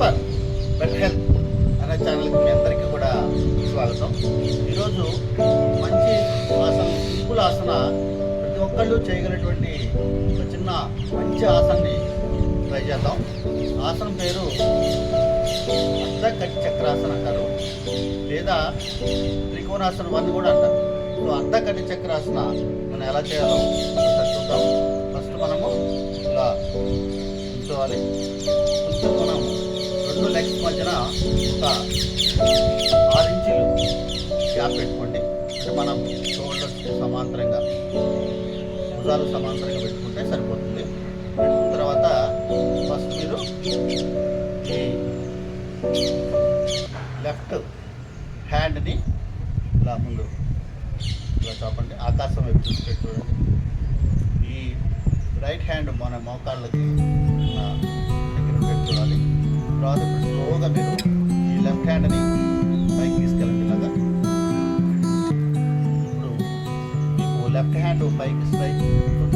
For better health అనే ఛానల్కి మీ అందరికీ కూడా స్వాగతం. ఈరోజు మంచి ఆసన సింపుల్ ఆసన ప్రతి ఒక్కళ్ళు చేయగలిగినటువంటి ఒక చిన్న మంచి ఆసనని ట్రై చేద్దాం. ఆసనం పేరు అర్ధకటి చక్రాసన అంటారు. లేదా త్రికోణాసనం అని కూడా అంటారు. సో అర్ధకటి చక్రాసన మనం ఎలా చేయాలో చూద్దాం. ఫస్ట్ మనము ఇలా ఉంచుకోవాలి. మధ్యన ఒక ఆరు ఇంచులు గ్యాప్ పెట్టుకోండి. అంటే మనం షోల్డర్స్కి సమాంతరంగా భుజాలు సమాంతరంగా పెట్టుకుంటే సరిపోతుంది. పెట్టుకున్న తర్వాత ఫస్ట్ మీరు ఈ లెఫ్ట్ హ్యాండ్ని ఇలా ముందు ఇలా చాపండి. ఆకాశం వైపు చూసి చూడండి ఈ రైట్ హ్యాండ్ మన మోకాళ్ళకి మీకు లెఫ్ట్ హ్యాండ్ పైకి స్ట్రైక్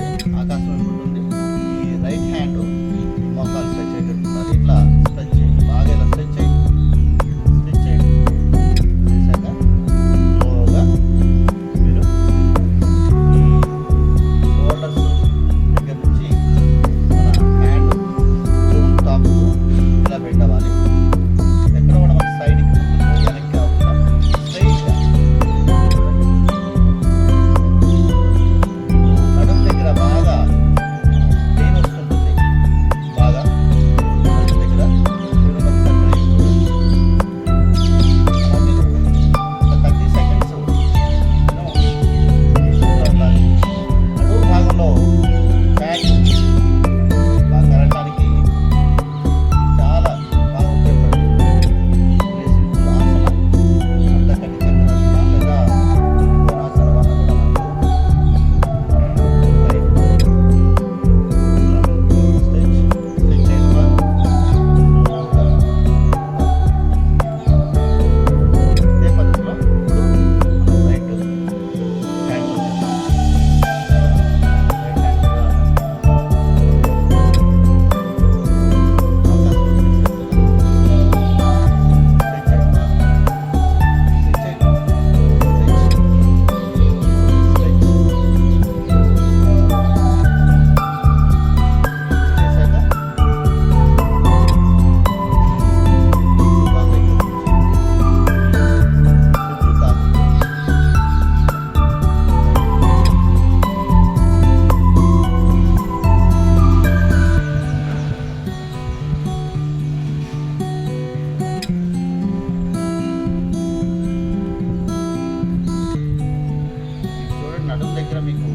నడుము దగ్గర మీకు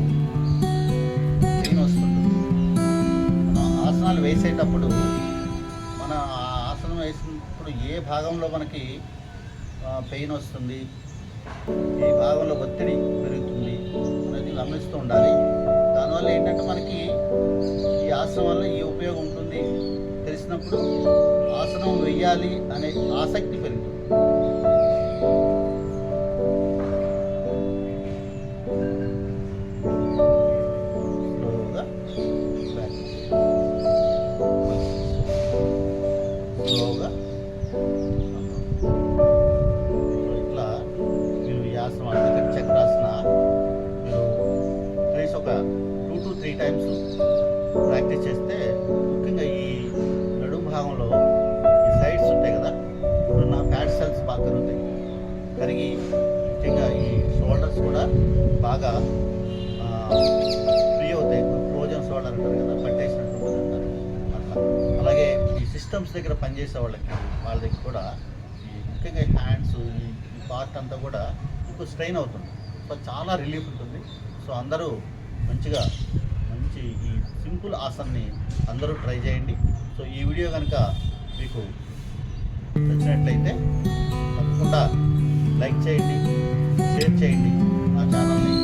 పెయిన్ వస్తుంది మనం ఆసనాలు వేసేటప్పుడు మన ఆసనం వేసినప్పుడు ఏ భాగంలో మనకి పెయిన్ వస్తుంది ఏ భాగంలో ఒత్తిడి పెరుగుతుంది అనేది గమనిస్తూ ఉండాలి. దానివల్ల ఏంటంటే మనకి ఈ ఆసనం వల్ల ఈ ఉపయోగం ఉంటుంది? తెలిసినప్పుడు ఆసనం వెయ్యాలి అనే ఆసక్తి పెరుగుతుంది. స్లోగా ఇట్లా మీరు ఈ ఆసనం అంటే చక్రాసన మీరు ట్రేస్ ఒక two to three times practice చేస్తే ముఖ్యంగా ఈ నడుము భాగంలో ఈ సైడ్స్ ఉంటాయి కదా ఇప్పుడు నా ఫ్యాట్ సెల్స్ బాగా కరుగుతాయి కరిగి ముఖ్యంగా ఈ షోల్డర్స్ కూడా బాగా ఫ్రీ అవుతాయి. ఫ్రోజన్ షోల్డర్ అంటారు కదా సిస్టమ్స్ దగ్గర పనిచేసే వాళ్ళకి వాళ్ళ దగ్గర కూడా ఈ ముఖ్యంగా హ్యాండ్స్ ఈ పార్ట్ అంతా కూడా ఎక్కువ స్ట్రెయిన్ అవుతుంది. సో చాలా రిలీఫ్ ఉంటుంది. సో అందరూ మంచిగా మంచి ఈ సింపుల్ ఆసన్ని అందరూ ట్రై చేయండి. సో ఈ వీడియో కనుక మీకు నచ్చినట్లయితే తప్పకుండా లైక్ చేయండి షేర్ చేయండి. ఛానల్ని